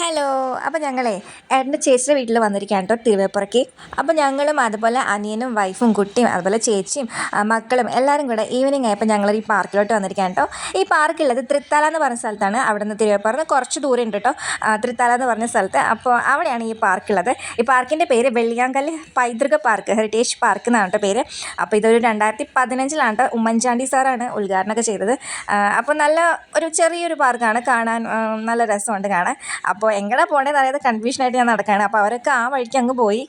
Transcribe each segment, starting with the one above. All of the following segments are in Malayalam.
ഹലോ അപ്പോൾ ഞങ്ങളെ ഏട്ടന്റെ ചേച്ചിയുടെ വീട്ടിൽ വന്നിരിക്കുകയാണ് കേട്ടോ തിരുവേപ്പുറയ്ക്ക്. അപ്പോൾ ഞങ്ങളും അതുപോലെ അനിയനും വൈഫും കുട്ടിയും അതുപോലെ ചേച്ചിയും മക്കളും എല്ലാവരും കൂടെ ഈവനിങ് ആയപ്പോൾ ഞങ്ങൾ ഈ പാർക്കിലോട്ട് വന്നിരിക്കുകയാണ് കേട്ടോ. ഈ പാർക്കുള്ളത് തൃത്താല എന്ന് പറഞ്ഞ സ്ഥലത്താണ്. അവിടെ നിന്ന് തിരുവേപ്പുറന്ന് കുറച്ച് ദൂരം ഉണ്ട് കേട്ടോ. തൃത്താല എന്ന് പറഞ്ഞ സ്ഥലത്ത്. അപ്പോൾ അവിടെയാണ് ഈ പാർക്കുള്ളത്. ഈ പാർക്കിന്റെ പേര് വെള്ളിയാങ്കല്ല് പൈതൃക പാർക്ക് ഹെറിറ്റേജ് പാർക്ക് എന്നാണ് കേട്ടോ പേര്. അപ്പോൾ ഇതൊരു രണ്ടായിരത്തി പതിനഞ്ചിലാണ് കേട്ടോ ഉമ്മൻചാണ്ടി സാറാണ് ഉദ്ഘാടനമൊക്കെ ചെയ്തത്. അപ്പോൾ നല്ല ഒരു ചെറിയൊരു പാർക്കാണ് കാണാൻ നല്ല രസമുണ്ട് കാണാൻ. അപ്പോൾ എങ്ങനെ പോകേണ്ടതെന്ന് അറിയാതെ കൺഫ്യൂഷനായിട്ട് ഞാൻ നടക്കുകയാണ് അപ്പോൾ അവരൊക്കെ ആ വഴിക്ക് അങ്ങ് പോയി.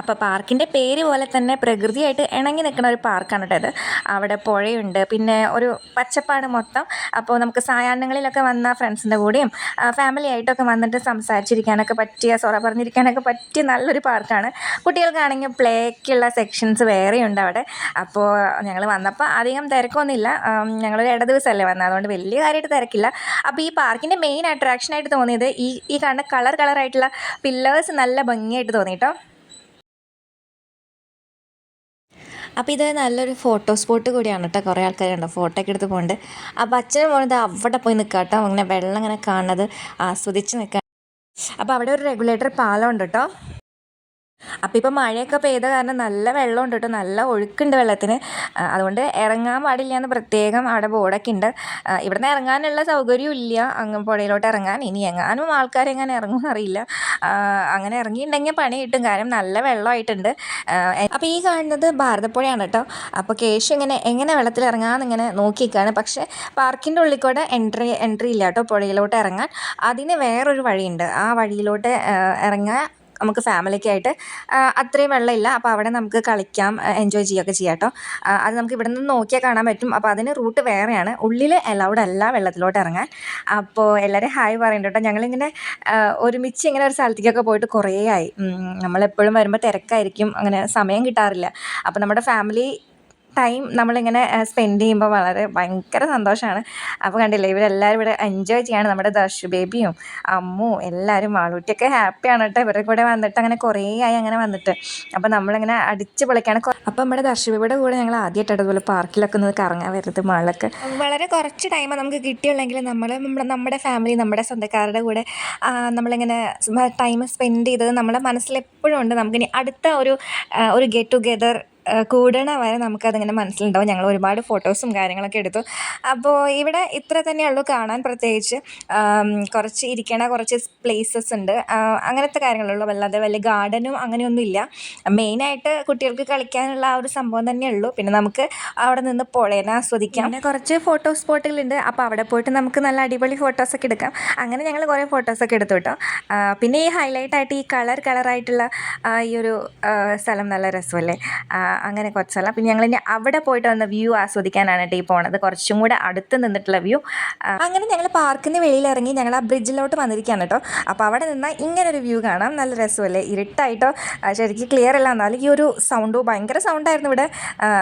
അപ്പോൾ പാർക്കിന്റെ പേര് പോലെ തന്നെ പ്രകൃതിയായിട്ട് ഇണങ്ങി നിൽക്കുന്ന ഒരു പാർക്കാണ് കേട്ടോ ഇത്. അവിടെ പുഴയുണ്ട് പിന്നെ ഒരു പച്ചപ്പാണ് മൊത്തം. അപ്പോൾ നമുക്ക് സായാഹ്നങ്ങളിലൊക്കെ വന്ന ഫ്രണ്ട്സിന്റെ കൂടെയും ഫാമിലി ആയിട്ടൊക്കെ വന്നിട്ട് സംസാരിച്ചിരിക്കാനൊക്കെ പറ്റിയ സൊറ പറഞ്ഞിരിക്കാനൊക്കെ പറ്റിയ നല്ലൊരു പാർക്കാണ്. കുട്ടികൾക്കാണെങ്കിൽ പ്ലേക്കുള്ള സെക്ഷൻസ് വേറെയുണ്ട് അവിടെ. അപ്പോൾ ഞങ്ങൾ വന്നപ്പോൾ അധികം തിരക്കൊന്നുമില്ല. ഞങ്ങളൊരു ഇട ദിവസമല്ലേ വന്നത് അതുകൊണ്ട് വലിയ കാര്യമായിട്ട് തിരക്കില്ല. അപ്പോൾ ഈ പാർക്കിന്റെ മെയിൻ അട്രാക്ഷനായിട്ട് തോന്നിയത് ഈ ഈ കാണുന്ന കളർ കളറായിട്ടുള്ള പില്ലേഴ്സ് നല്ല ഭംഗിയായിട്ട് തോന്നി കേട്ടോ. അപ്പോൾ ഇത് നല്ലൊരു ഫോട്ടോ സ്പോട്ട് കൂടിയാണ് കേട്ടോ കുറേ ആൾക്കാരുണ്ട്. ഫോട്ടോ എടുത്ത് പോകുന്നുണ്ട് അപ്പോൾ അച്ഛനും പോകുന്നത് അവിടെ പോയി നിൽക്കാം കേട്ടോ അങ്ങനെ വെള്ളം ഇങ്ങനെ കാണുന്നത് ആസ്വദിച്ച് നിൽക്കാം അപ്പോൾ അവിടെ ഒരു റെഗുലേറ്റർ പാലം ഉണ്ട് കേട്ടോ അപ്പോൾ ഇപ്പോൾ മഴയൊക്കെ പെയ്ത കാരണം നല്ല വെള്ളമുണ്ട് കേട്ടോ. നല്ല ഒഴുക്കുണ്ട് വെള്ളത്തിന്. അതുകൊണ്ട് ഇറങ്ങാൻ പാടില്ല എന്ന് പ്രത്യേകം അവിടെ ബോർഡൊക്കെ ഉണ്ട്. ഇവിടെ ഇവിടുന്ന് ഇറങ്ങാനുള്ള സൗകര്യം ഇല്ല. അങ്ങ് പുഴയിലോട്ട് ഇറങ്ങാൻ. ഇനി എങ്ങാനും ആൾക്കാർ എങ്ങനെ ഇറങ്ങും അറിയില്ല. അങ്ങനെ ഇറങ്ങിയിട്ടുണ്ടെങ്കിൽ പണി കിട്ടും. കാരണം നല്ല വെള്ളമായിട്ടുണ്ട്. അപ്പോൾ ഈ കാണുന്നത് ഭാരതപ്പുഴയാണ് കേട്ടോ. അപ്പോൾ കേശു ഇങ്ങനെ എങ്ങനെ വെള്ളത്തിൽ ഇറങ്ങാമെന്ന് ഇങ്ങനെ നോക്കിയിരിക്കുകയാണ്. പക്ഷേ പാർക്കിന്റെ ഉള്ളിൽ കൂടെ എൻട്രി എൻട്രി ഇല്ല കേട്ടോ പുഴയിലോട്ട് ഇറങ്ങാൻ. അതിന് വേറൊരു വഴിയുണ്ട്. ആ വഴിയിലോട്ട് ഇറങ്ങാൻ നമുക്ക് ഫാമിലിക്കായിട്ട് അത്രയും വെള്ളമില്ല. അപ്പോൾ അവിടെ നമുക്ക് കളിക്കാം എൻജോയ് ചെയ്യുകയൊക്കെ ചെയ്യാം കേട്ടോ. അത് നമുക്ക് ഇവിടെ നിന്ന് നോക്കിയാൽ കാണാൻ പറ്റും. അപ്പോൾ അതിന് റൂട്ട് വേറെയാണ്. ഉള്ളിൽ അലൗഡ് അല്ല വെള്ളത്തിലോട്ട് ഇറങ്ങാൻ. അപ്പോൾ എല്ലാവരും ഹായ് പറയുന്നുണ്ട് കേട്ടോ. ഞങ്ങളിങ്ങനെ ഒരുമിച്ച് ഇങ്ങനെ ഒരു സ്ഥലത്തേക്കൊക്കെ പോയിട്ട് കുറേ ആയി. നമ്മളെപ്പോഴും വരുമ്പോൾ തിരക്കായിരിക്കും. അങ്ങനെ സമയം കിട്ടാറില്ല. അപ്പോൾ നമ്മുടെ ഫാമിലി ടൈം നമ്മളിങ്ങനെ സ്പെൻഡ് ചെയ്യുമ്പോൾ വളരെ ഭയങ്കര സന്തോഷമാണ്. അപ്പോൾ കണ്ടില്ലേ ഇവരെല്ലാവരും ഇവിടെ എൻജോയ് ചെയ്യാണ് നമ്മുടെ ദർശു ബേബിയും അമ്മു എല്ലാവരും മാളൂട്ടിയൊക്കെ ഹാപ്പിയാണ് കേട്ടോ. ഇവരുടെ കൂടെ വന്നിട്ട് അങ്ങനെ കുറേ ആയി അങ്ങനെ വന്നിട്ട്. അപ്പോൾ നമ്മളിങ്ങനെ അടിച്ച് പൊളിക്കാണ്. അപ്പോൾ നമ്മുടെ ദർശു ബേബിയുടെ കൂടെ ഞങ്ങൾ ആദ്യമായിട്ട് അതുപോലെ പാർക്കിലൊക്കെ ഒന്ന് കറങ്ങാൻ വരുന്നത് മാളിലൊക്കെ. വളരെ കുറച്ച് ടൈം നമുക്ക് കിട്ടിയുള്ളെങ്കിൽ നമ്മൾ നമ്മുടെ ഫാമിലി നമ്മുടെ സ്വന്തക്കാരുടെ കൂടെ നമ്മളിങ്ങനെ ടൈം സ്പെൻഡ് ചെയ്തത് നമ്മുടെ മനസ്സിൽ എപ്പോഴും ഉണ്ട്. നമുക്കിനി അടുത്ത ഒരു ഒരു ഗെറ്റ് ടുഗെദർ കൂടണ വരെ നമുക്കതിങ്ങനെ മനസ്സിലുണ്ടാവും. ഞങ്ങൾ ഒരുപാട് ഫോട്ടോസും കാര്യങ്ങളൊക്കെ എടുത്തു. അപ്പോൾ ഇവിടെ ഇത്ര തന്നെയുള്ളൂ കാണാൻ പ്രത്യേകിച്ച്. കുറച്ച് ഇരിക്കണ കുറച്ച് പ്ലേസസ് ഉണ്ട്. അങ്ങനത്തെ കാര്യങ്ങളുള്ളൂ. വല്ലാതെ വലിയ ഗാർഡനും അങ്ങനെയൊന്നും ഇല്ല മെയിനായിട്ട് കുട്ടികൾക്ക് കളിക്കാനുള്ള ആ ഒരു സംഭവം തന്നെയുള്ളൂ പിന്നെ നമുക്ക് അവിടെ നിന്ന് പുഴേനെ ആസ്വദിക്കാം. പിന്നെ കുറച്ച് ഫോട്ടോ സ്പോട്ടുകളുണ്ട് അപ്പോൾ അവിടെ പോയിട്ട് നമുക്ക് നല്ല അടിപൊളി ഫോട്ടോസൊക്കെ എടുക്കാം. അങ്ങനെ ഞങ്ങൾ കുറേ ഫോട്ടോസൊക്കെ എടുത്തു കേട്ടോ. പിന്നെ ഈ ഹൈലൈറ്റ് ആയിട്ട് ഈ കളർ കളറായിട്ടുള്ള ഈ ഒരു സ്ഥലം നല്ല രസമല്ലേ? അങ്ങനെ കുറച്ചല്ല. പിന്നെ ഞങ്ങൾ ഇനി അവിടെ പോയിട്ട് വന്ന വ്യൂ ആസ്വദിക്കാനാണ് കേട്ടോ ഈ പോണത്. കുറച്ചും കൂടെ അടുത്ത് നിന്നിട്ടുള്ള വ്യൂ. അങ്ങനെ ഞങ്ങൾ പാർക്കിന് വെളിയിലിറങ്ങി ഞങ്ങൾ ആ ബ്രിഡ്ജിലോട്ട് വന്നിരിക്കുകയാണ് കേട്ടോ. അപ്പോൾ അവിടെ നിന്നാൽ ഇങ്ങനെ ഒരു വ്യൂ കാണാം. നല്ല രസമല്ലേ? ഇരുട്ടായിട്ടോ? ശരിക്കും ക്ലിയർ അല്ല. എന്നാലും ഈ ഒരു സൗണ്ട് ഭയങ്കര സൗണ്ടായിരുന്നു ഇവിടെ.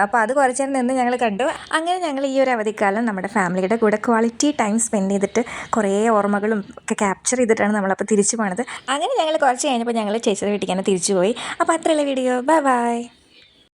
അപ്പോൾ അത് കുറച്ച് നേരം നിന്ന് ഞങ്ങൾ കണ്ടു. അങ്ങനെ ഞങ്ങൾ ഈ ഒരു അവധിക്കാലം നമ്മുടെ ഫാമിലിയുടെ കൂടെ ക്വാളിറ്റി ടൈം സ്പെൻഡ് ചെയ്തിട്ട് കുറേ ഓർമ്മകളും ഒക്കെ ക്യാപ്ചർ ചെയ്തിട്ടാണ് നമ്മളപ്പോൾ തിരിച്ചു പോണത്. അങ്ങനെ ഞങ്ങൾ കുറച്ച് കഴിഞ്ഞപ്പോൾ ഞങ്ങൾ ചേച്ചിയുടെ വീട്ടിൽ തന്നെ തിരിച്ചു പോയി. അപ്പോൾ അത്രയുള്ള വീഡിയോ ബൈ ബൈ